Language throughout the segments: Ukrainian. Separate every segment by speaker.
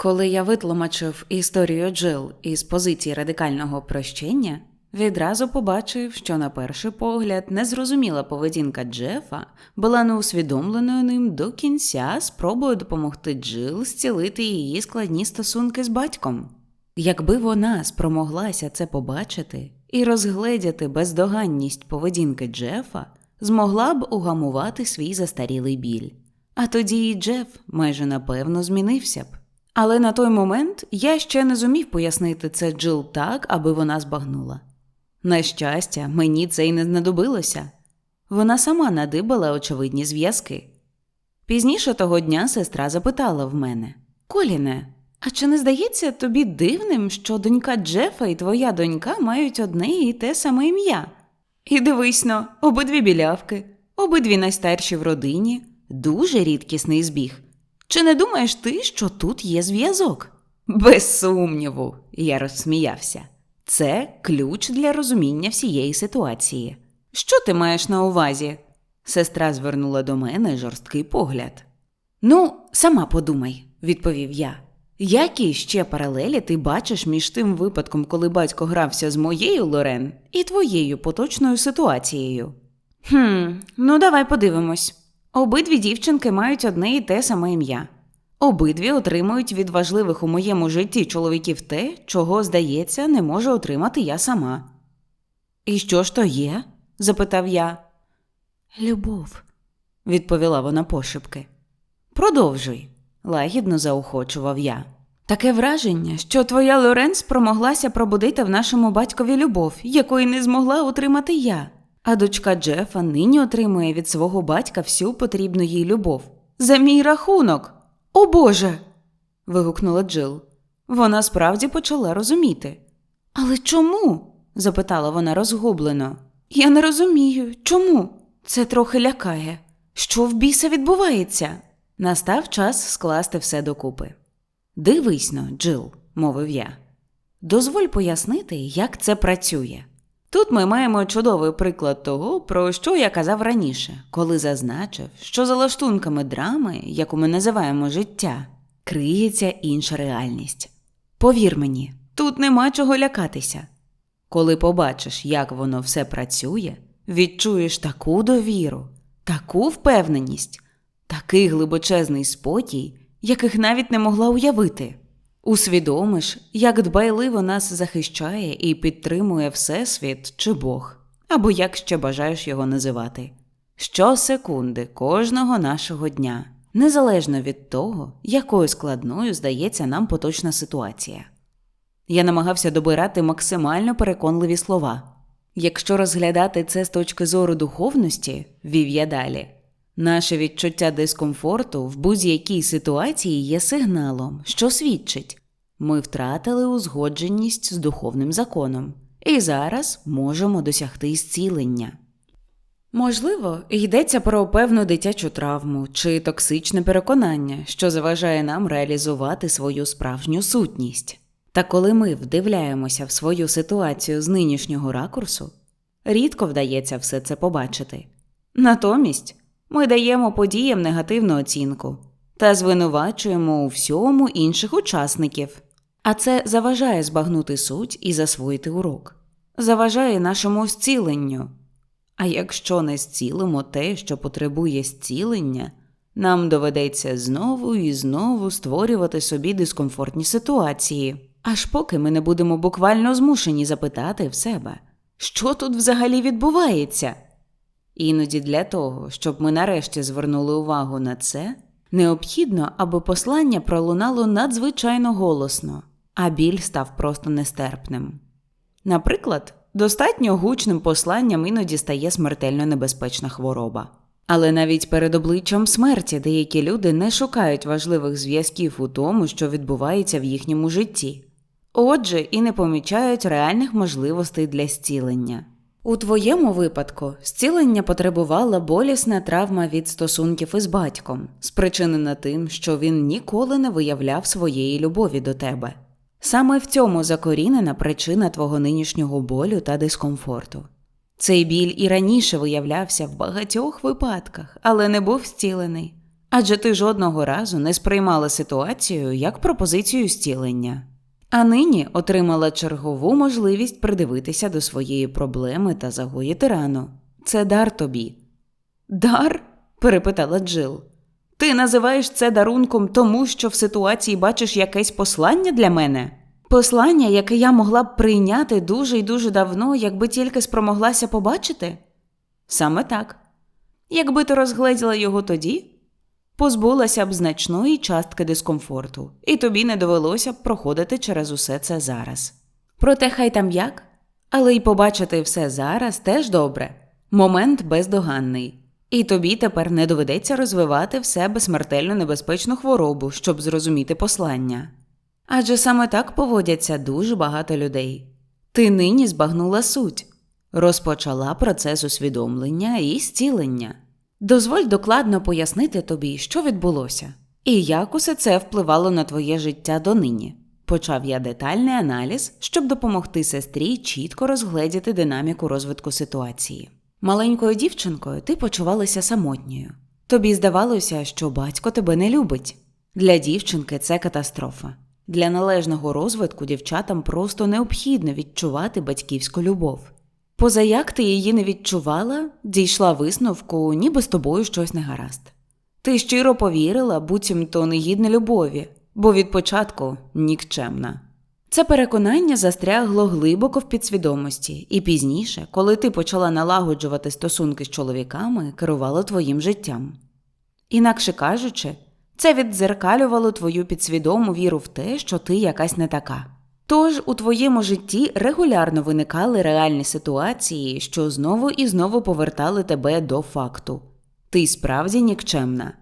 Speaker 1: Коли я витлумачив історію Джил із позиції радикального прощення, відразу побачив, що на перший погляд незрозуміла поведінка Джефа була неусвідомленою ним до кінця спробою допомогти Джил зцілити її складні стосунки з батьком. Якби вона спромоглася це побачити і розгледіти бездоганність поведінки Джефа, змогла б угамувати свій застарілий біль. А тоді і Джеф майже напевно змінився б. Але на той момент я ще не зумів пояснити це Джил так, аби вона збагнула. На щастя, мені це й не знадобилося. Вона сама надибала очевидні зв'язки. Пізніше того дня сестра запитала в мене Коліне, а чи не здається тобі дивним, що донька Джефа і твоя донька мають одне і те саме ім'я? І дивись но, обидві білявки, обидві найстарші в родині, дуже рідкісний збіг. Чи не думаєш ти, що тут є зв'язок? Без сумніву, я розсміявся. Це ключ для розуміння всієї ситуації. Що ти маєш на увазі? Сестра звернула до мене жорсткий погляд. Ну, сама подумай, відповів я. Які ще паралелі ти бачиш між тим випадком, коли батько грався з моєю Лорен і твоєю поточною ситуацією? Хм, ну давай подивимось. Обидві дівчинки мають одне і те саме ім'я. Обидві отримують від важливих у моєму житті чоловіків те, чого, здається, не можу отримати я сама. І що ж то є? запитав я. Любов, відповіла вона пошепки. Продовжуй, лагідно заохочував я. Таке враження, що твоя Лорен спромоглася пробудити в нашому батькові любов, якої не змогла отримати я. А дочка Джефа нині отримує від свого батька всю потрібну їй любов. За мій рахунок. О Боже. вигукнула Джил. Вона справді почала розуміти. Але чому? запитала вона розгублено. Я не розумію, чому? Це трохи лякає. Що в біса відбувається? Настав час скласти все докупи. Дивись но, Джил, мовив я. Дозволь пояснити, як це працює. Тут ми маємо чудовий приклад того, про що я казав раніше, коли зазначив, що за лаштунками драми, яку ми називаємо життя, криється інша реальність. Повір мені, тут нема чого лякатися. Коли побачиш, як воно все працює, відчуєш таку довіру, таку впевненість, такий глибочезний спокій, яких навіть не могла уявити. Усвідомиш, як дбайливо нас захищає і підтримує Всесвіт чи Бог, або як ще бажаєш його називати. Щосекунди кожного нашого дня, незалежно від того, якою складною здається нам поточна ситуація. Я намагався добирати максимально переконливі слова. Якщо розглядати це з точки зору духовності, вів я далі, наше відчуття дискомфорту в будь-якій ситуації є сигналом, що свідчить, ми втратили узгодженість з духовним законом і зараз можемо досягти зцілення. Можливо, йдеться про певну дитячу травму чи токсичне переконання, що заважає нам реалізувати свою справжню сутність. Та коли ми вдивляємося в свою ситуацію з нинішнього ракурсу, рідко вдається все це побачити. Натомість ми даємо подіям негативну оцінку та звинувачуємо у всьому інших учасників, а це заважає збагнути суть і засвоїти урок, заважає нашому зціленню. А якщо не зцілимо те, що потребує зцілення, нам доведеться знову і знову створювати собі дискомфортні ситуації, аж поки ми не будемо буквально змушені запитати в себе, що тут взагалі відбувається. Іноді для того, щоб ми нарешті звернули увагу на це, необхідно, аби послання пролунало надзвичайно голосно, а біль став просто нестерпним. Наприклад, достатньо гучним посланням іноді стає смертельно небезпечна хвороба. Але навіть перед обличчям смерті деякі люди не шукають важливих зв'язків у тому, що відбувається в їхньому житті. Отже, і не помічають реальних можливостей для зцілення. У твоєму випадку зцілення потребувала болісна травма від стосунків із батьком, спричинена тим, що він ніколи не виявляв своєї любові до тебе. Саме в цьому закорінена причина твого нинішнього болю та дискомфорту. Цей біль і раніше виявлявся в багатьох випадках, але не був зцілений. Адже ти жодного разу не сприймала ситуацію як пропозицію зцілення. А нині отримала чергову можливість придивитися до своєї проблеми та загоїти рану. Це дар тобі. Дар? перепитала Джил. Ти називаєш це дарунком тому, що в ситуації бачиш якесь послання для мене? Послання, яке я могла б прийняти дуже і дуже давно, якби тільки спромоглася побачити? Саме так. Якби ти розгледіла його тоді, позбулася б значної частки дискомфорту, і тобі не довелося б проходити через усе це зараз. Проте хай там як, але й побачити все зараз теж добре. Момент бездоганний. І тобі тепер не доведеться розвивати в себе смертельно небезпечну хворобу, щоб зрозуміти послання. Адже саме так поводяться дуже багато людей. Ти нині збагнула суть, розпочала процес усвідомлення і зцілення. Дозволь докладно пояснити тобі, що відбулося, і як усе це впливало на твоє життя донині. Почав я детальний аналіз, щоб допомогти сестрі чітко розгледіти динаміку розвитку ситуації. Маленькою дівчинкою ти почувалася самотньою. Тобі здавалося, що батько тебе не любить. Для дівчинки це катастрофа. Для належного розвитку дівчатам просто необхідно відчувати батьківську любов. Поза як ти її не відчувала, дійшла висновку, ніби з тобою щось не гаразд. Ти щиро повірила, буцімто негідне любові, бо від початку нікчемна. Це переконання застрягло глибоко в підсвідомості, і пізніше, коли ти почала налагоджувати стосунки з чоловіками, керувало твоїм життям. Інакше кажучи, це віддзеркалювало твою підсвідому віру в те, що ти якась не така. Тож у твоєму житті регулярно виникали реальні ситуації, що знову і знову повертали тебе до факту ти справді нікчемна.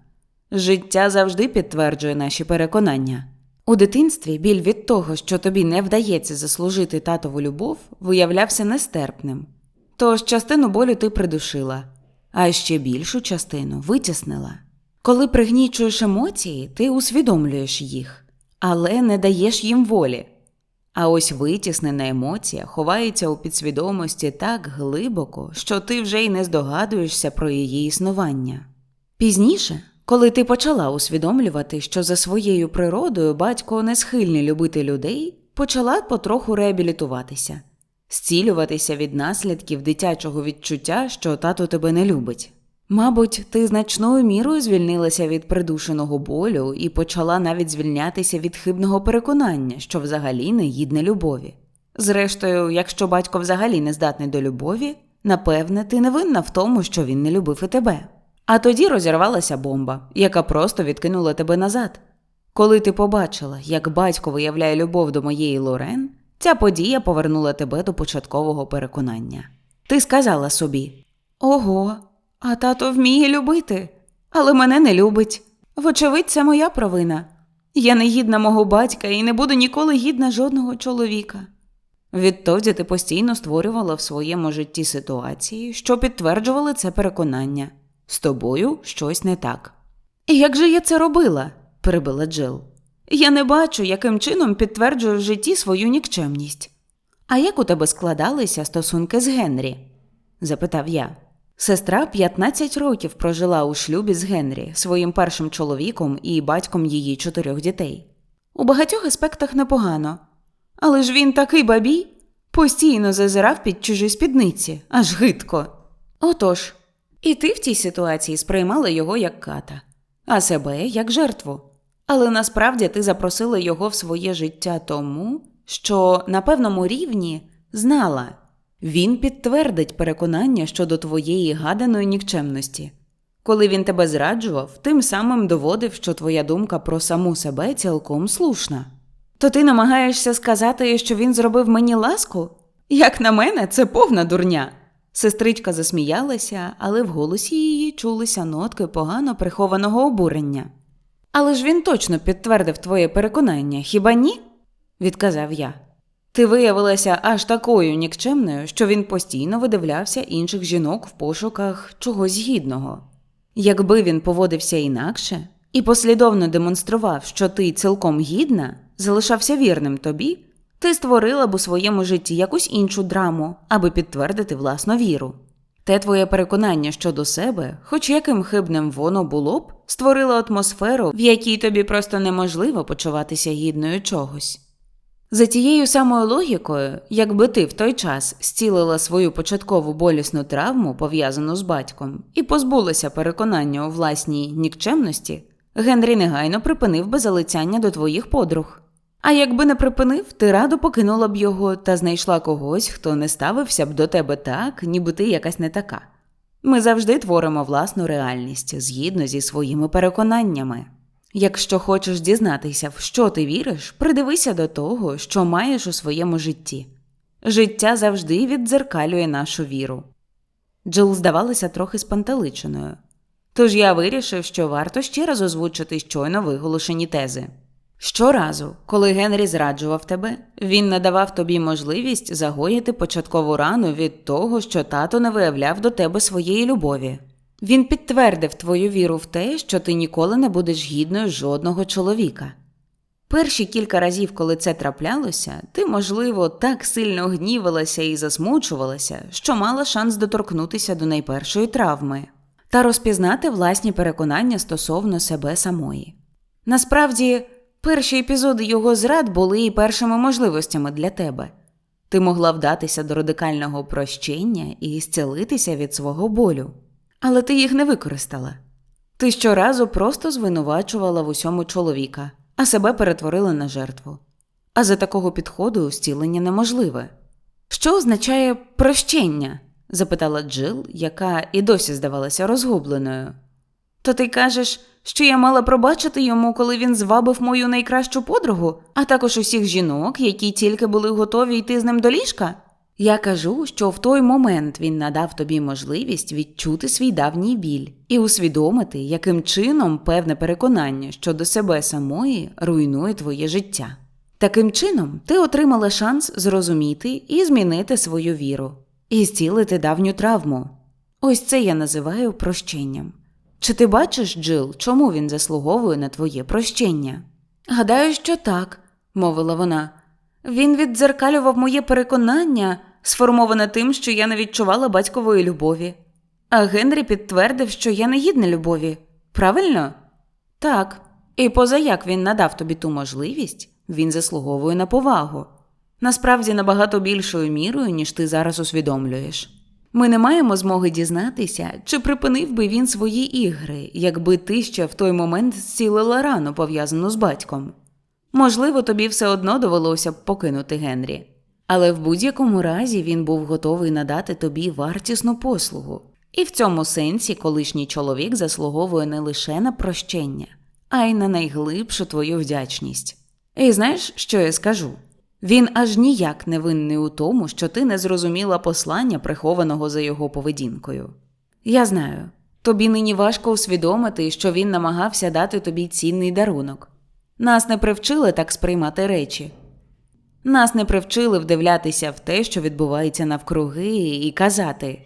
Speaker 1: Життя завжди підтверджує наші переконання. У дитинстві біль від того, що тобі не вдається заслужити татову любов, виявлявся нестерпним. Тож частину болю ти придушила, а ще більшу частину витіснила. Коли пригнічуєш емоції, ти усвідомлюєш їх, але не даєш їм волі. А ось витіснена емоція ховається у підсвідомості так глибоко, що ти вже й не здогадуєшся про її існування. Пізніше, коли ти почала усвідомлювати, що за своєю природою батько не схильний любити людей, почала потроху реабілітуватися, зцілюватися від наслідків дитячого відчуття, що тато тебе не любить. Мабуть, ти значною мірою звільнилася від придушеного болю і почала навіть звільнятися від хибного переконання, що взагалі не гідне любові. Зрештою, якщо батько взагалі не здатний до любові, напевне, ти не винна в тому, що він не любив і тебе. А тоді розірвалася бомба, яка просто відкинула тебе назад. Коли ти побачила, як батько виявляє любов до моєї Лорен, ця подія повернула тебе до початкового переконання. Ти сказала собі: Ого, а тато вміє любити, але мене не любить. Вочевидь, це моя провина. Я не гідна мого батька і не буду ніколи гідна жодного чоловіка. Відтоді ти постійно створювала в своєму житті ситуації, що підтверджували це переконання з тобою щось не так. Як же я це робила? перебила Джил. Я не бачу, яким чином підтверджую в житті свою нікчемність. А як у тебе складалися стосунки з Генрі? запитав я. Сестра 15 років прожила у шлюбі з Генрі, своїм першим чоловіком і батьком її чотирьох дітей. У багатьох аспектах непогано. Але ж він такий бабій, постійно зазирав під чужі спідниці, аж гидко. Отож, і ти в тій ситуації сприймала його як ката, а себе як жертву. Але насправді ти запросила його в своє життя тому, що на певному рівні знала. Він підтвердить переконання щодо твоєї гаданої нікчемності. Коли він тебе зраджував, тим самим доводив, що твоя думка про саму себе цілком слушна. То ти намагаєшся сказати, що він зробив мені ласку? Як на мене, це повна дурня. Сестричка засміялася, але в голосі її чулися нотки погано прихованого обурення. Але ж він точно підтвердив твоє переконання, хіба ні? відказав я. Ти виявилася аж такою нікчемною, що він постійно видивлявся інших жінок в пошуках чогось гідного. Якби він поводився інакше і послідовно демонстрував, що ти цілком гідна, залишався вірним тобі, ти створила б у своєму житті якусь іншу драму, аби підтвердити власну віру. Те твоє переконання щодо себе, хоч яким хибним воно було б, створило атмосферу, в якій тобі просто неможливо почуватися гідною чогось. За тією самою логікою, якби ти в той час зцілила свою початкову болісну травму, пов'язану з батьком, і позбулася переконання у власній нікчемності, Генрі негайно припинив би залицяння до твоїх подруг. А якби не припинив, ти радо покинула б його та знайшла когось, хто не ставився б до тебе так, ніби ти якась не така. Ми завжди творимо власну реальність згідно зі своїми переконаннями. Якщо хочеш дізнатися, в що ти віриш, придивися до того, що маєш у своєму житті. Життя завжди віддзеркалює нашу віру. Джил здавалася трохи спантеличеною. Тож я вирішив, що варто ще раз озвучити щойно виголошені тези. Щоразу, коли Генрі зраджував тебе, він надавав тобі можливість загоїти початкову рану від того, що тато не виявляв до тебе своєї любові. Він підтвердив твою віру в те, що ти ніколи не будеш гідною жодного чоловіка. Перші кілька разів, коли це траплялося, ти, можливо, так сильно гнівалася і засмучувалася, що мала шанс доторкнутися до найпершої травми та розпізнати власні переконання стосовно себе самої. Насправді, перші епізоди його зрад були і першими можливостями для тебе. Ти могла вдатися до радикального прощення і зцілитися від свого болю. Але ти їх не використала. Ти щоразу просто звинувачувала в усьому чоловіка, а себе перетворила на жертву. А за такого підходу зцілення неможливе. Що означає прощення? запитала Джил, яка і досі здавалася розгубленою. То ти кажеш, що я мала пробачити йому, коли він звабив мою найкращу подругу, а також усіх жінок, які тільки були готові йти з ним до ліжка? Я кажу, що в той момент він надав тобі можливість відчути свій давній біль і усвідомити, яким чином певне переконання щодо себе самої руйнує твоє життя. Таким чином, ти отримала шанс зрозуміти і змінити свою віру, і зцілити давню травму. Ось це я називаю прощенням. Чи ти бачиш, Джил, чому він заслуговує на твоє прощення? Гадаю, що так, мовила вона. Він віддзеркалював моє переконання, сформоване тим, що я не відчувала батькової любові. А Генрі підтвердив, що я не гідна любові. Правильно? Так. І поза як він надав тобі ту можливість, він заслуговує на повагу. Насправді набагато більшою мірою, ніж ти зараз усвідомлюєш. Ми не маємо змоги дізнатися, чи припинив би він свої ігри, якби ти ще в той момент зцілила рану, пов'язану з батьком. Можливо, тобі все одно довелося б покинути Генрі, але в будь-якому разі він був готовий надати тобі вартісну послугу, і в цьому сенсі колишній чоловік заслуговує не лише на прощення, а й на найглибшу твою вдячність. І знаєш, що я скажу? Він аж ніяк не винний у тому, що ти не зрозуміла послання, прихованого за його поведінкою. Я знаю, тобі нині важко усвідомити, що він намагався дати тобі цінний дарунок. Нас не привчили так сприймати речі. Нас не привчили вдивлятися в те, що відбувається навкруги, і казати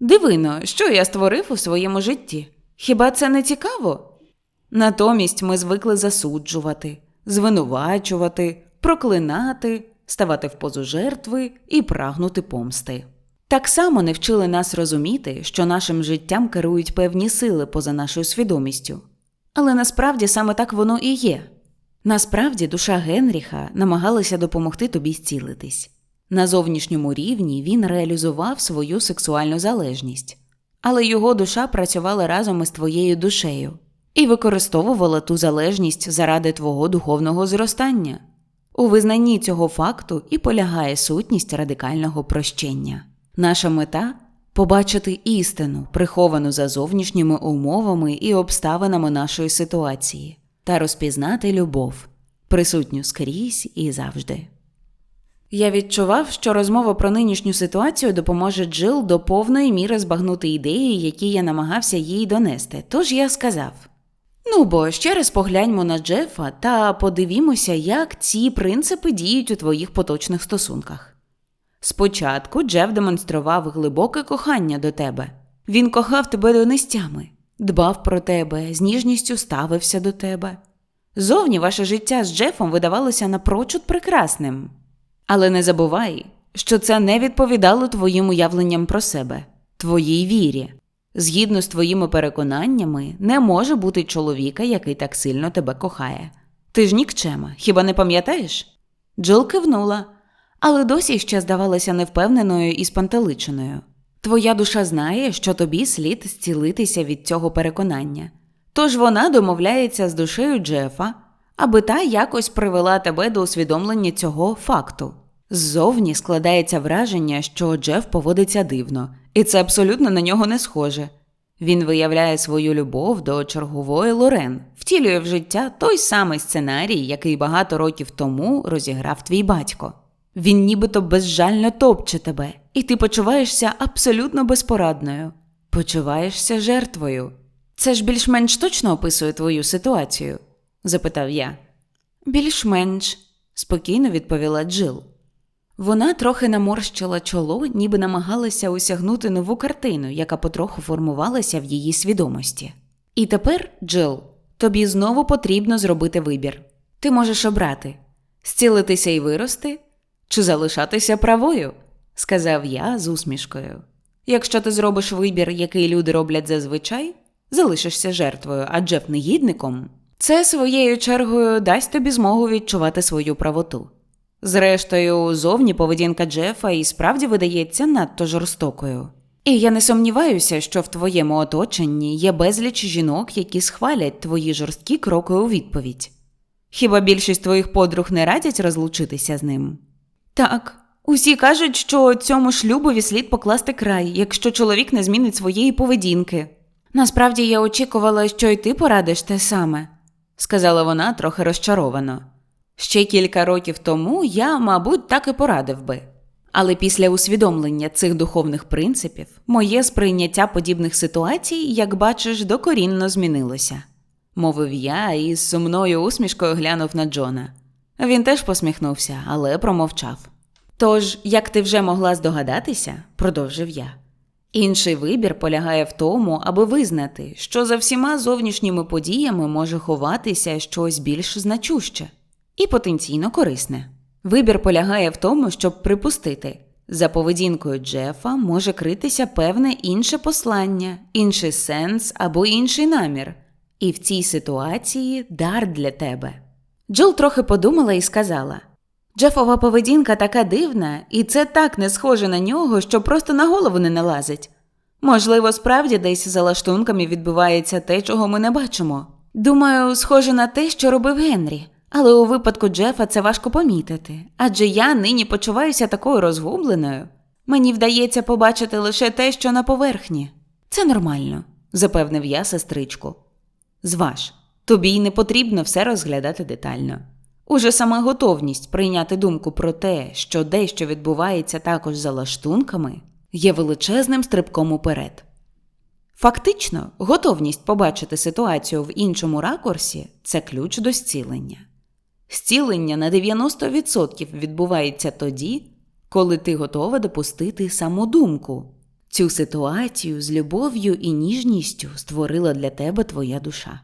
Speaker 1: Дивино, що я створив у своєму житті. Хіба це не цікаво? Натомість ми звикли засуджувати, звинувачувати, проклинати, ставати в позу жертви і прагнути помсти. Так само не вчили нас розуміти, що нашим життям керують певні сили поза нашою свідомістю. Але насправді саме так воно і є. Насправді душа Генріха намагалася допомогти тобі зцілитись. На зовнішньому рівні він реалізував свою сексуальну залежність, але його душа працювала разом із твоєю душею і використовувала ту залежність заради твого духовного зростання. У визнанні цього факту і полягає сутність радикального прощення. Наша мета побачити істину, приховану за зовнішніми умовами і обставинами нашої ситуації, та розпізнати любов, присутню скрізь і завжди. Я відчував, що розмова про нинішню ситуацію допоможе Джил до повної міри збагнути ідеї, які я намагався їй донести. Тож я сказав: Ну, бо ще раз погляньмо на Джефа та подивімося, як ці принципи діють у твоїх поточних стосунках. Спочатку Джеф демонстрував глибоке кохання до тебе. Він кохав тебе донестями, дбав про тебе, з ніжністю ставився до тебе. Зовні ваше життя з Джефом видавалося напрочуд прекрасним. Але не забувай, що це не відповідало твоїм уявленням про себе, твоїй вірі. Згідно з твоїми переконаннями, не може бути чоловіка, який так сильно тебе кохає. Ти ж нікчема, хіба не пам'ятаєш? Джил кивнула, але досі ще здавалася невпевненою і спантеличеною. Твоя душа знає, що тобі слід зцілитися від цього переконання. Тож вона домовляється з душею Джефа, аби та якось привела тебе до усвідомлення цього факту. Ззовні складається враження, що Джеф поводиться дивно, і це абсолютно на нього не схоже. Він виявляє свою любов до чергової Лорен, втілює в життя той самий сценарій, який багато років тому розіграв твій батько. Він нібито безжально топче тебе, і ти почуваєшся абсолютно безпорадною, почуваєшся жертвою. Це ж більш-менш точно описує твою ситуацію? запитав я. Більш-менш, спокійно відповіла Джил. Вона трохи наморщила чоло, ніби намагалася осягнути нову картину, яка потроху формувалася в її свідомості. І тепер, Джил, тобі знову потрібно зробити вибір. Ти можеш обрати зцілитися і вирости, чи залишатися правою, сказав я з усмішкою. Якщо ти зробиш вибір, який люди роблять зазвичай, залишишся жертвою, а Джеф негідником, це своєю чергою дасть тобі змогу відчувати свою правоту. Зрештою, зовні поведінка Джефа і справді видається надто жорстокою. І я не сумніваюся, що в твоєму оточенні є безліч жінок, які схвалять твої жорсткі кроки у відповідь. Хіба більшість твоїх подруг не радять розлучитися з ним? Так, усі кажуть, що цьому шлюбові слід покласти край, якщо чоловік не змінить своєї поведінки. Насправді я очікувала, що й ти порадиш те саме, сказала вона трохи розчаровано. Ще кілька років тому я, мабуть, так і порадив би. Але після усвідомлення цих духовних принципів моє сприйняття подібних ситуацій, як бачиш, докорінно змінилося, мовив я і з сумною усмішкою глянув на Джона. Він теж посміхнувся, але промовчав. Тож, як ти вже могла здогадатися, продовжив я. Інший вибір полягає в тому, аби визнати, що за всіма зовнішніми подіями може ховатися щось більш значуще і потенційно корисне. Вибір полягає в тому, щоб припустити, за поведінкою Джефа може критися певне інше послання, інший сенс або інший намір, і в цій ситуації дар для тебе. Джил трохи подумала і сказала: Джефова поведінка така дивна, і це так не схоже на нього, що просто на голову не налазить. Можливо, справді десь за лаштунками відбувається те, чого ми не бачимо. Думаю, схоже на те, що робив Генрі. Але у випадку Джефа це важко помітити, адже я нині почуваюся такою розгубленою. Мені вдається побачити лише те, що на поверхні. Це нормально, запевнив я сестричку. Зваж, тобі й не потрібно все розглядати детально. Уже сама готовність прийняти думку про те, що дещо відбувається також за лаштунками, є величезним стрибком уперед. Фактично, готовність побачити ситуацію в іншому ракурсі це ключ до зцілення. Зцілення на 90% відбувається тоді, коли ти готова допустити самодумку. Цю ситуацію з любов'ю і ніжністю створила для тебе твоя душа.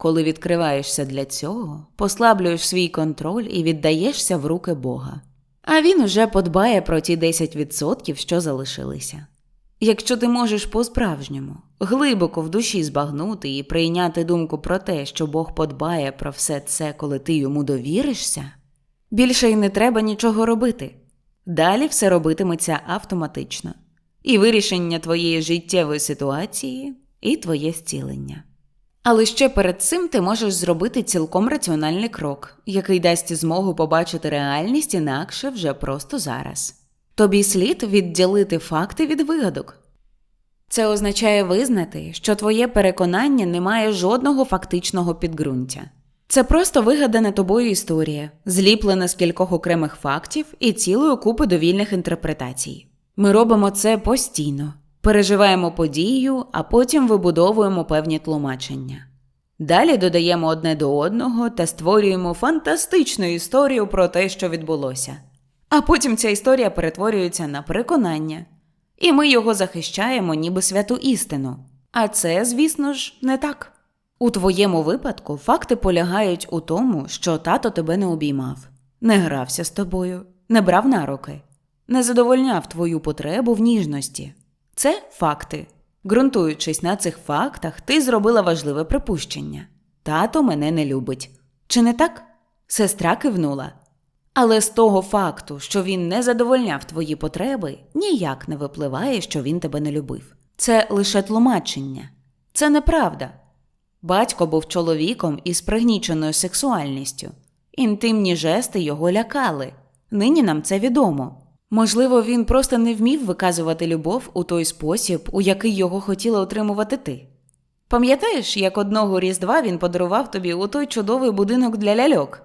Speaker 1: Коли відкриваєшся для цього, послаблюєш свій контроль і віддаєшся в руки Бога. А він уже подбає про ті 10%, що залишилися. Якщо ти можеш по-справжньому глибоко в душі збагнути і прийняти думку про те, що Бог подбає про все це, коли ти йому довіришся, більше й не треба нічого робити. Далі все робитиметься автоматично, і вирішення твоєї життєвої ситуації, і твоє зцілення. Але ще перед цим ти можеш зробити цілком раціональний крок, який дасть змогу побачити реальність інакше вже просто зараз. Тобі слід відділити факти від вигадок. Це означає визнати, що твоє переконання не має жодного фактичного підґрунтя. Це просто вигадана тобою історія, зліплена з кількох окремих фактів і цілої купи довільних інтерпретацій. Ми робимо це постійно, переживаємо подію, а потім вибудовуємо певні тлумачення. Далі додаємо одне до одного та створюємо фантастичну історію про те, що відбулося. А потім ця історія перетворюється на переконання, і ми його захищаємо ніби святу істину. А це, звісно ж, не так. У твоєму випадку факти полягають у тому, що тато тебе не обіймав, не грався з тобою, не брав на руки, не задовольняв твою потребу в ніжності. Це факти. Ґрунтуючись на цих фактах, ти зробила важливе припущення. Тато мене не любить. Чи не так? Сестра кивнула. Але з того факту, що він не задовольняв твої потреби, ніяк не випливає, що він тебе не любив. Це лише тлумачення. Це неправда. Батько був чоловіком із пригніченою сексуальністю. Інтимні жести його лякали. Нині нам це відомо. Можливо, він просто не вмів виказувати любов у той спосіб, у який його хотіла отримувати ти. Пам'ятаєш, як одного різдва він подарував тобі у той чудовий будинок для ляльок?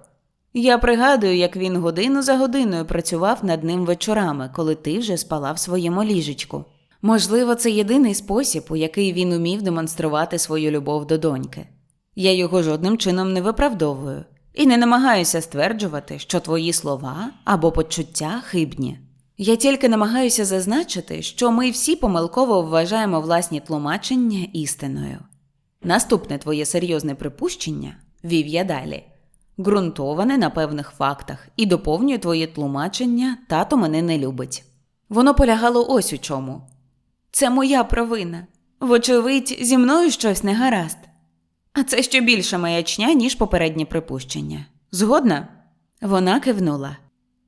Speaker 1: Я пригадую, як він годину за годиною працював над ним вечорами, коли ти вже спала в своєму ліжечку. Можливо, це єдиний спосіб, у який він умів демонструвати свою любов до доньки. Я його жодним чином не виправдовую і не намагаюся стверджувати, що твої слова або почуття хибні. Я тільки намагаюся зазначити, що ми всі помилково вважаємо власні тлумачення істиною. Наступне твоє серйозне припущення, вів я далі, ґрунтоване на певних фактах і доповнює твоє тлумачення тато мене не любить. Воно полягало ось у чому. Це моя провина. Вочевидь, зі мною щось не гаразд. А це ще більше маячня, ніж попереднє припущення. Згодна? Вона кивнула.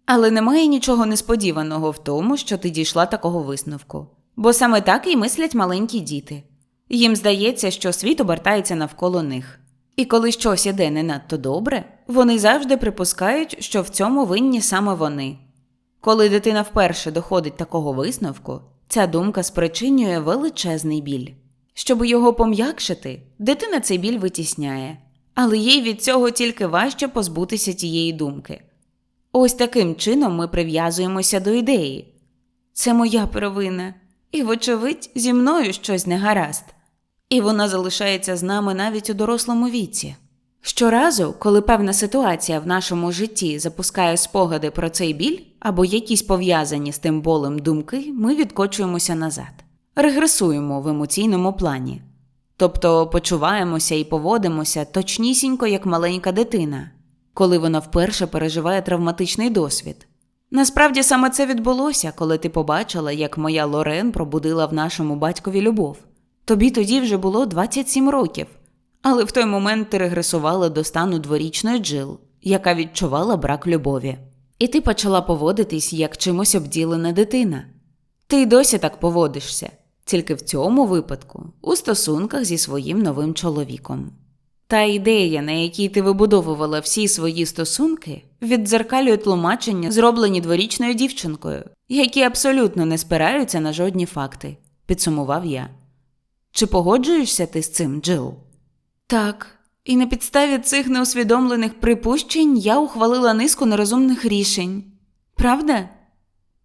Speaker 1: Але немає нічого несподіваного в тому, що ти дійшла такого висновку. Бо саме так і мислять маленькі діти. Їм здається, що світ обертається навколо них. І коли щось іде не надто добре, вони завжди припускають, що в цьому винні саме вони. Коли дитина вперше доходить такого висновку, ця думка спричинює величезний біль. Щоб його пом'якшити, дитина цей біль витісняє, але їй від цього тільки важче позбутися тієї думки. Ось таким чином ми прив'язуємося до ідеї. Це моя провина, і, вочевидь, зі мною щось не гаразд. І вона залишається з нами навіть у дорослому віці. Щоразу, коли певна ситуація в нашому житті запускає спогади про цей біль або якісь пов'язані з тим болем думки, ми відкочуємося назад, регресуємо в емоційному плані, тобто почуваємося і поводимося точнісінько як маленька дитина, коли вона вперше переживає травматичний досвід. Насправді саме це відбулося, коли ти побачила, як моя Лорен пробудила в нашому батькові любов. Тобі тоді вже було 27 років, але в той момент ти регресувала до стану дворічної Джил, яка відчувала брак любові. І ти почала поводитись як чимось обділена дитина. Ти й досі так поводишся, тільки в цьому випадку у стосунках зі своїм новим чоловіком. Та ідея, на якій ти вибудовувала всі свої стосунки, віддзеркалює тлумачення, зроблені дворічною дівчинкою, які абсолютно не спираються на жодні факти, підсумував я. Чи погоджуєшся ти з цим, Джил? Так, і на підставі цих неусвідомлених припущень я ухвалила низку нерозумних рішень. Правда?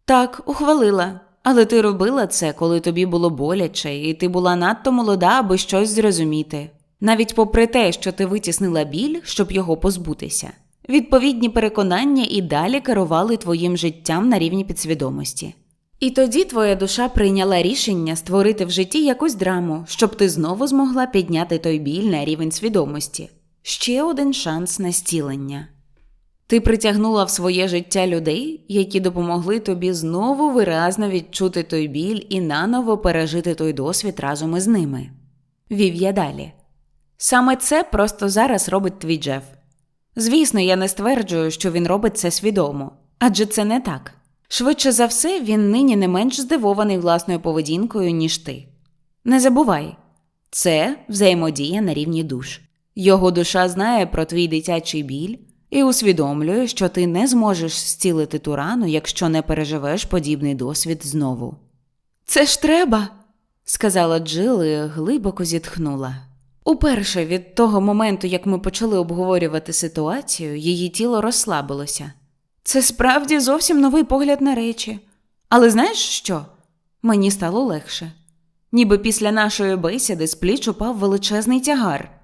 Speaker 1: Так, ухвалила. Але ти робила це, коли тобі було боляче, і ти була надто молода, аби щось зрозуміти. Навіть попри те, що ти витіснила біль, щоб його позбутися, відповідні переконання і далі керували твоїм життям на рівні підсвідомості. І тоді твоя душа прийняла рішення створити в житті якусь драму, щоб ти знову змогла підняти той біль на рівень свідомості. Ще один шанс на стілення. Ти притягнула в своє життя людей, які допомогли тобі знову виразно відчути той біль і наново пережити той досвід разом із ними. Вів я далі. Саме це просто зараз робить твій Джеф. Звісно, я не стверджую, що він робить це свідомо, адже це не так. Швидше за все, він нині не менш здивований власною поведінкою, ніж ти. Не забувай, це взаємодія на рівні душ. Його душа знає про твій дитячий біль і усвідомлює, що ти не зможеш зцілити ту рану, якщо не переживеш подібний досвід знову. Це ж треба, сказала Джил і глибоко зітхнула. Уперше від того моменту, як ми почали обговорювати ситуацію, її тіло розслабилося. Це справді зовсім новий погляд на речі. Але знаєш що? Мені стало легше. Ніби після нашої бесіди з пліч упав величезний тягар.